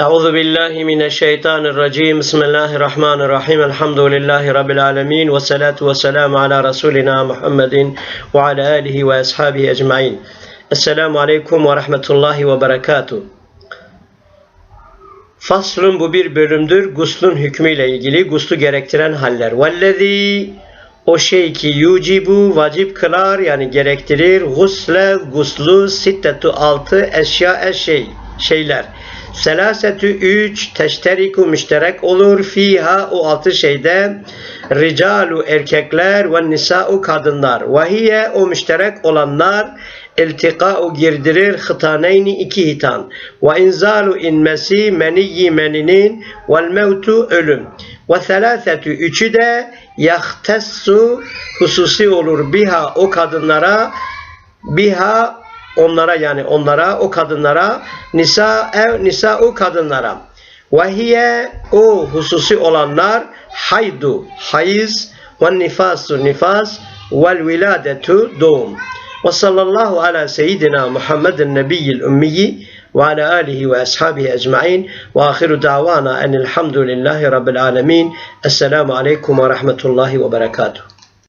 أعوذ بالله من الشيطان الرجيم بسم الله الرحمن الرحيم الحمد لله رب العالمين والصلاة والسلام على رسولنا محمد وعلى آله وأصحابه أجمعين السلام عليكم ورحمة الله وبركاته Faslun bu bir bölümdür. Guslun hükmüyle ilgili guslu gerektiren haller. Vellezî o şey ki yucibu vacip kılar yani gerektirir. Gusle guslu sittetu altı eşya şey şeyler. Selasetü üç teşteriku müşterek olur fiha o altı şeyde ricalu erkekler ve nisa'u kadınlar. Vahiye o müşterek olanlar iltika'u girdirir hıtaneyni iki hitan ve inzalu inmesi meniyyi meninin vel mevtu ölüm ve thelâthetü üçü de yahtessu hususi olur biha o kadınlara biha onlara yani onlara o kadınlara nisa ev nisa o kadınlara. Ve hiye o hususi olanlar haydu hayız ve nifasu nifas vel viladetu doğum. Ve sallallahu ala seyyidina Muhammedin nebiyyil ümmiyi ve ala alihi ve ashabihi ecma'in. Ve ahiru davana enilhamdülillahi rabbil alemin. Esselamu aleyküm ve rahmetullahi ve berekatuhu